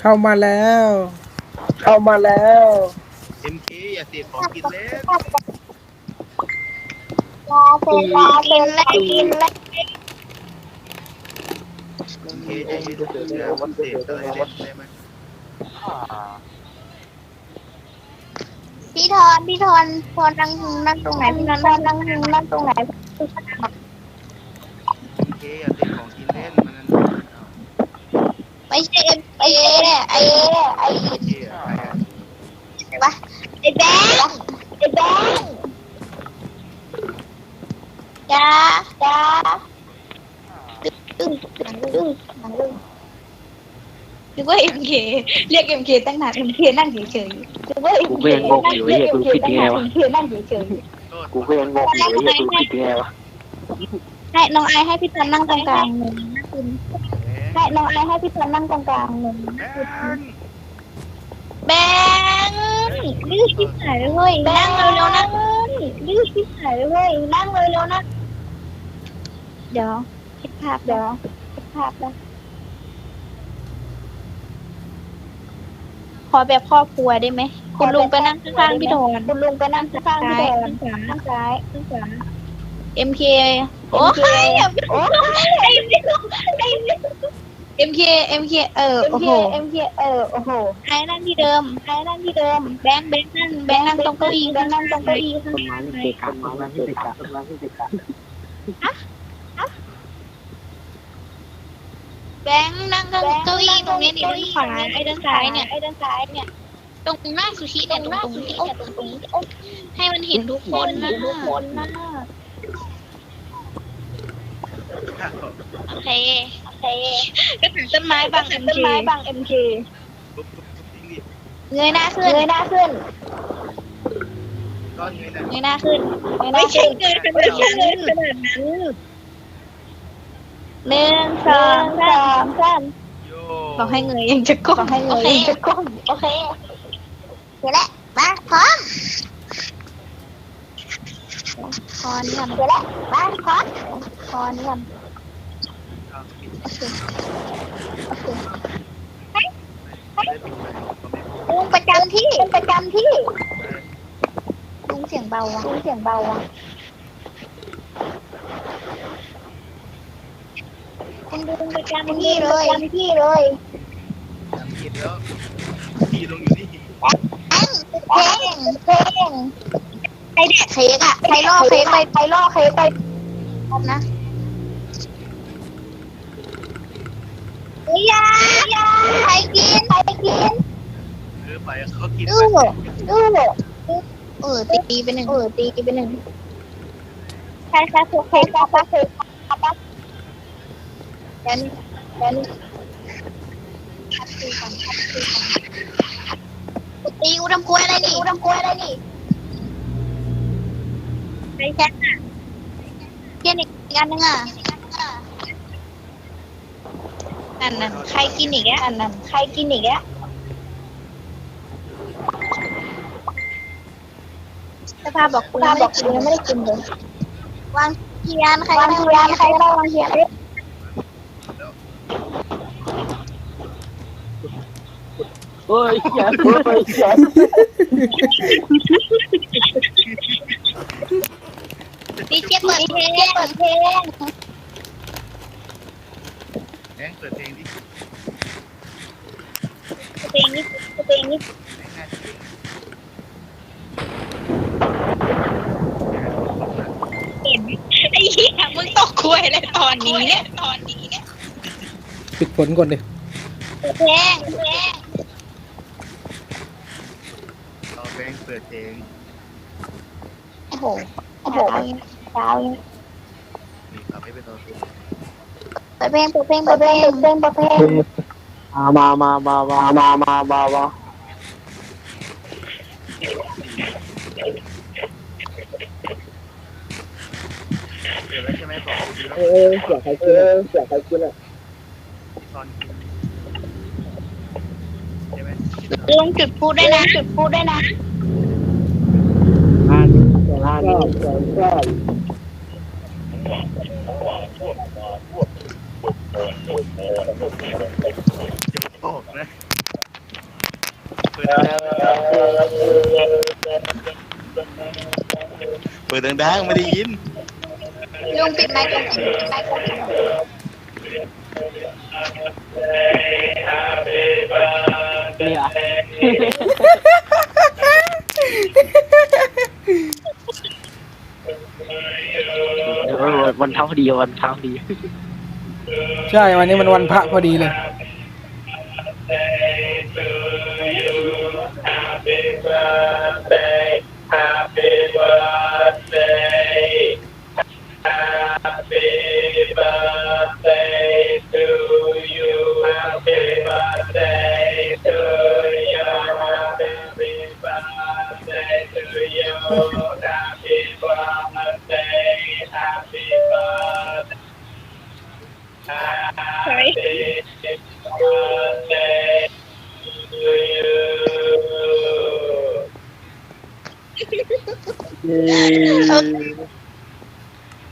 เข้ามาแล้ว เข้ามาแล้วเอ็มเคอย่าเสพของกินเล่นรอเสร็จแล้วกินแล้วกินแล้วเอ็มเคจะยืนเสือเสือมันเสพอะไรเล่นได้ไหมพี่ทอนพี่ทอนทอนนั่งนั่งตรงไหนพี่ทอนนั่งนั่งนั่งตรงไหนเอ็มเคอย่าเสพของกินเล่นมันนั่นเอาไม่ใช่เอ็ม เอไอไอเอ็มเคอะใครอะไอแบงค์ไอแบงค์จ้าจ้าตึ้งตึ้งตึ้งตึ้งนึกว่าเอ็มเคเรียกเอ็มเคตั้งนานเอ็มเคนั่งเฉยนึกว่ากูก็ยังงงอยู่ไอ้เหี้ยกูผิดยังไงวะคือนั่งเฉยโทษกูก็ยังงงอยู่ไอ้เหี้ยกูผิดยังไงวะๆให้น้องไอให้พี่ทอนนั่งตรงกลางหนึ่งแบ ให้น้องไอให้พี่ทอนนั่งตรงกลางหนึ่งแบงค์แบงค์ดื้อชิบหายเลยเว้ยนั่งเร็วๆนะดื้อชิบหายเลยเว้ยนั่งเร็วๆนะเดี๋ยวคิดภาพเดี๋ยวคิดภาพนะขอแบบครอบครัวได้ไหมคุณลุงไปนั่งข้างๆพี่โดนคุณลุงไปนั่งข้างๆพี่โดนข้างซ้ายข้างซ้า MK โอ้ยโอ้ยไอ้นี่ไอ้นี่เอ็มเคเอ็ม เคเออโอ้ MK โห MK เออโอ้โหไอ้นั่งที่เดิมไอ้นั่งที่เดิม แบงค์แบงค์นั่งแบงค์นั่งตรงเก้าอี้แบงค์นั่งตรงเก้าอี้ข้างต้นไม้มันเกะกะต้นไม้มันเกะกะต้นไม้มันเกะกะแบงค์นั่งข้างเก้าอี้ตรงนี้นี่ด้านขวาไอ้ด้านซ้ายเนี่ยไอ้ด้านซ้ายเนี่ย ตรงหน้าซูชิเนี่ยตรงตรงนี้โอ้ตรงตรงนี้โอ้ให้มันเห็นทุกคนนะทุกคนนะโอเคโอ เคก็ถึงต้นไม้บางเอ็มต้นเคไม้บาง MK ปุ๊บปุ๊บปุ๊บจริงดิเงยหน้าขึ้นเงยหน้าขึ้นก้อนเงินน่ะเงยหน้าขึ้นเงยหน้าไม่ใช่ขึ้นเงยขนาดนั้นขนาดนั้นหนึ่งสองสามสามโยบอกให้เงยยังจะก้มขอให้เงโอยเคจะก้มโอเคเสร็จแล้วมาพร้อมคอนก่อนเสร็จแล้วมาพร้อมพร้อมก่อน ลุงประจำที่ประจำที่ลุงเสียงเบาอะลุงเสียงเบาอะคุณลุงประจำที่เลยประจำที่เลยทำกินแล้วทีลงอยู่นี่เพลงเพลงใครแดกเค้กอะใครล่อเค้กไปใครล่อเค้กไปพร้อมนะเฮ้ ยอยาอยาใครกินใครกินเออไปเขากินดูดูเออตีไปหนึ่งเออตีไปหนึ่งใครใครถูกเค้กใครเค้กครับเดี๋ยวนี้เดี๋ยวนี้คัดตีก่อนคัดตีก่อนตีกูทำกล้วยอะไรนี่กูทำกล้วยอะไรนี่ใครแค่น่ะเพี้ยนอีกอันนึงอะ นั่นนั่นใครกินอีกอะอันนั้นใครกินอีกอะสภาพบอกคุณบอกคุณยังไม่ได้กินเลยวางเทียนใครวางเทียนใครได้วางเทียนเฮ้ยอย่าเฮ้ยอย่าดีเจเปิดเพลงเปิดเพลงแบงค์เปิดเพลงดิเพลงนี้เพลงนี่เพลงไอ้เหี้ยมึงตกกล้วยเลยตอนนี้เนี่ยตอนนี้เนี่ยปิดฝนก่อนดิเปิดงเพลงเอาแบงเปิดเพลงโอ้โหโอ้โหดาวนี่เอาไปเป็นตัว เพลงเปิดเพลงเปิดเพลงเปิดเพลงเปิดเพลงเปิดเพลงมามามามามามามามาเปิดแล้วใช่ไหมบอกคุณแล้วเออเสียใครกินเออเสียใครกินอะตอนกินใช่ไหมลุงจุดพูดได้นะ จุดพูดได้นะอ่านอ่านก็ก็ โอ้นะเปิดดังๆไม่ได้ยินลุงปิดไมค์ลุงปิดไมค์นี่เหรอวันเท้าดีวันเท้าดี ใช่ วันนี้มันวันพระพอดีเลยเ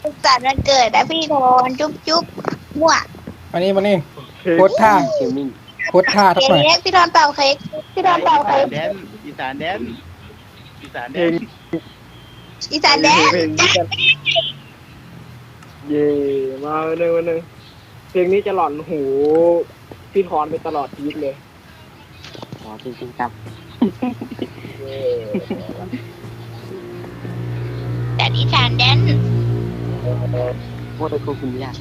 สุขสันต์วันเกิดนะพี่โทนจุ๊บจุ๊บมั่วอันนี้มันนี่โพสท่าเกมมิ่งโพสท่าทักหน่อยเค้กพี่โทนเป่าเค้กพี่โทนเป่าเค้กแดนอีสานแดนอีสานแดนอีสานแดนเพลงนี้กันเย่มาวันหนึ่งวันหนึ่งเพลงนี้จะหลอนหูพี่ทอนไปตลอดชีวิตเลยอ๋อจริงๆครับ แต่อีสานแดนโมตะคูคุณยาก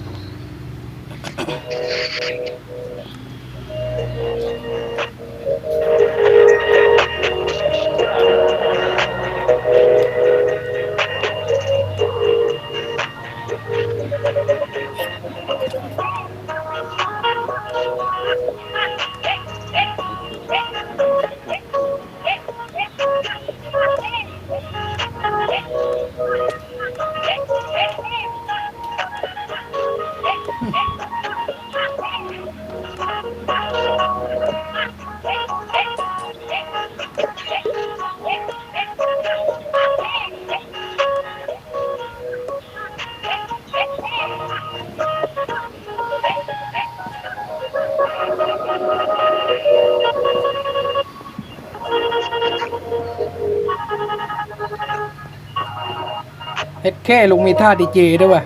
แค่ลุงมีท่าดีเจด้วยว่ะ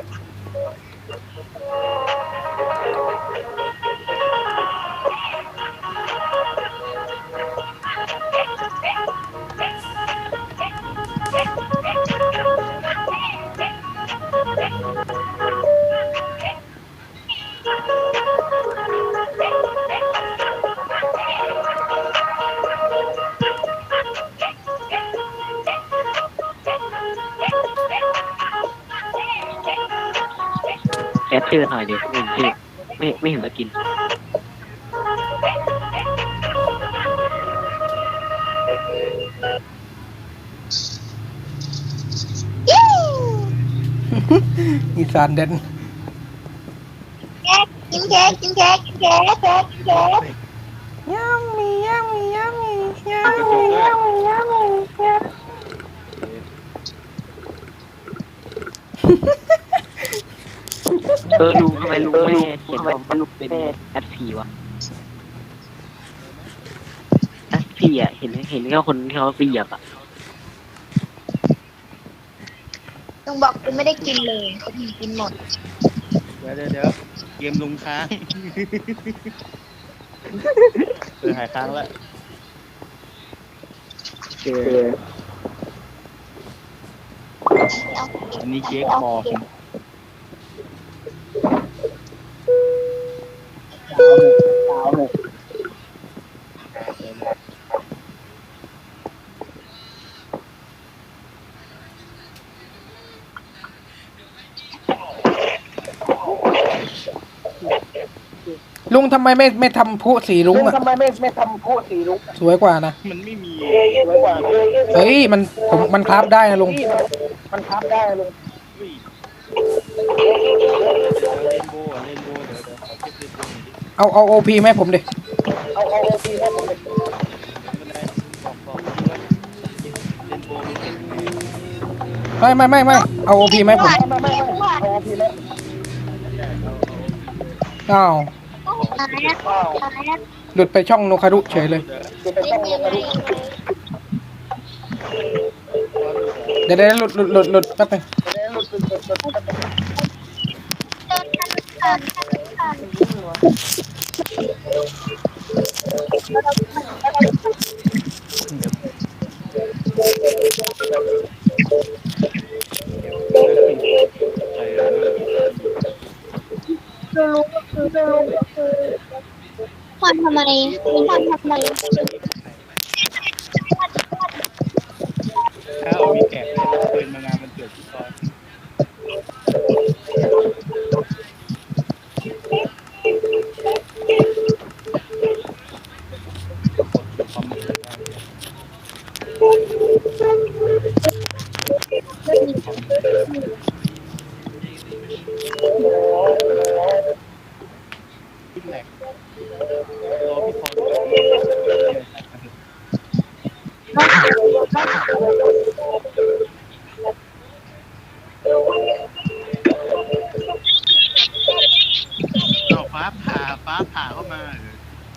ชื่อหน่อยดิไม่เห็นชื่อไม่ไม่เห็นสกินยิ้วอีสานเด่นเค้กกินเค้กกินเค้กกินเค้กเค้กกินเค้กยัมมี่ยัมมี่ยัมมี่ยักระจกด้วย เออลุงทำไมลุงไม่เขียนว่ามันเป็นแอดพีวะแอดพีอะเห็นเห็นแค่คนที่เขาเปียกอะลุงบอกกูไม่ได้กินเลยคนอื่นกินหมด เดี๋ยวเดี๋ยวเดี๋ยวเกมลงค้างเออหายค้างแล้วอันนี้เค้กคอผม ทำไมไม่ไม่ทำผู้สีลุงอะทำไมไม่ไม่ทำผู้สีลุงสวยกว่านะมันไม่มีไว้กว่าเฮ้ยมันผมมันคราฟได้นะลุงมันทับได้ลุงอุ้ยเล่นโบว์เล่นโบว์เดี๋ยวเดี๋ยวขอเก็บเล่นโบว์หน่อยดิเอาเอาโอพีไหมผมดิเอาเอาโอพีให้ผมเลยไม่เป็นไรบอกบอกพี่ว่าเล่นโบว์ไม่เก่งยังไงไม่ไม่ไม่ไม่เอาโอพีไหมผมไม่ไม่ไม่เอาโอพีแล้วอ้าว หลุดไปช่องโนคารุเฉยเลยจะไปไม่ต้องมีลงอะไรมาดูเดี๋ยวเดี๋ยวหลุดหลุดหลุดหลุดแป๊บนึงเคือรู้ก็คือควันทำไมควันทำไมถ้าเอามีแกเ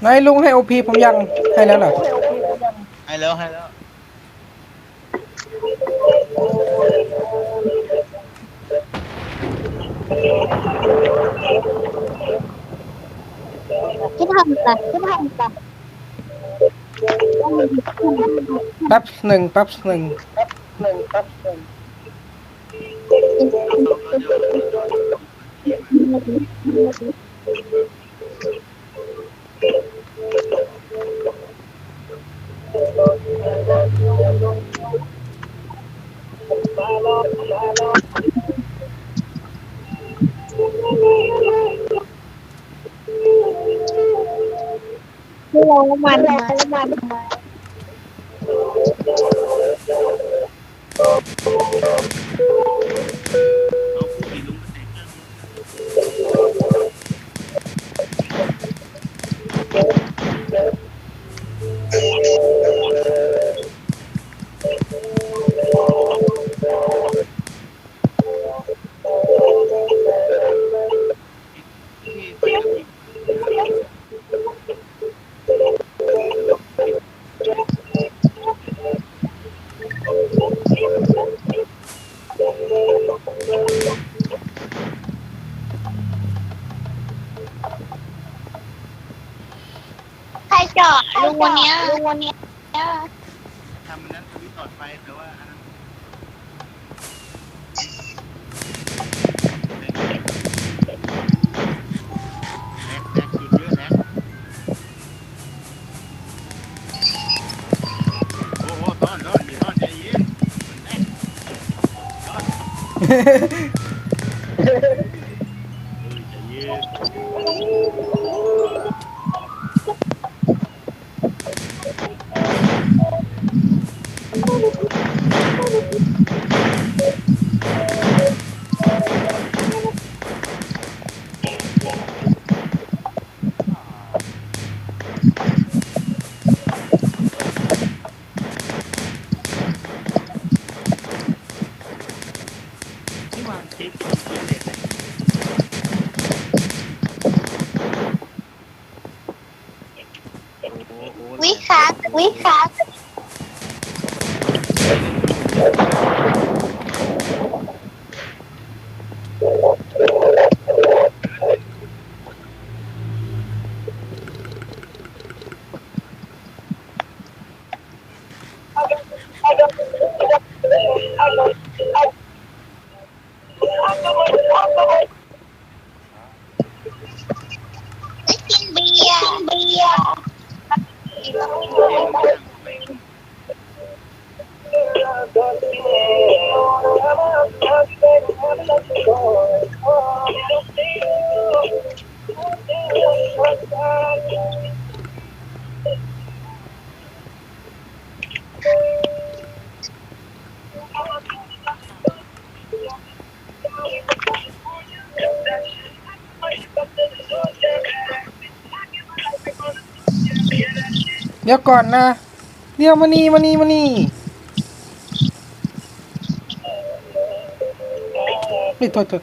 นายลุงให้โอพีผมยังให้แล้วเหรอให้แล้วให้แล้วที่ทำกันที่ทำกันแป๊บหนึ่งแป๊บหนึ่ง ที่เรามันมามันมา วันเนี้ยลุงวันเนี้ยทำอันนั้นทวิตต่อไปแต่ว่าอันนั้นแม็กแม็กสุดเยอะแม็กโอ้โหต้อนต้อนมีต้อนใจเย็นแม็กต้อน คัส เดี๋ยวก่อนนะ เดี๋ยวมานี่มานี่มานี่ไม่โทษโทษ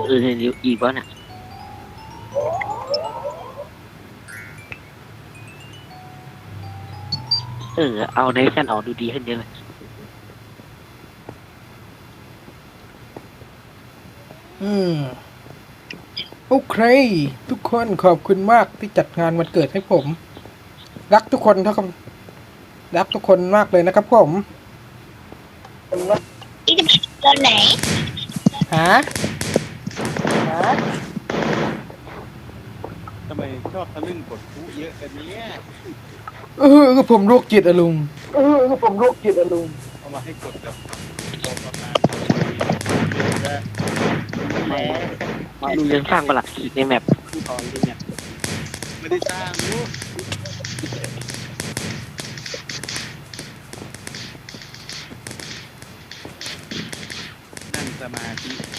กหมุนอยากมีจุดอื่นอีกวะเนี่ยเออ เอาในชั่นออกดูดีขึ้นเยอะเลยอืมโอเค ทุกคนขอบคุณมากที่จัดงานวันเกิดให้ผม รักทุกคนเท่ากับรักทุกคนมากเลยนะครับผมอีจะตอนไหนหา ทำไมชอบทะลึ่งกดผู้เยอะกันเนี้ยเออก็ผมโรคจิตอะลุงเออก็ผมโรคจิตอะลุงเอามาให้กดกับกดประมาณและลุงยังสร้างประหลักขีดในแมปที่ตอนนี้เนี่ยไม่ได้สร้างลูกนั่งสมาธิ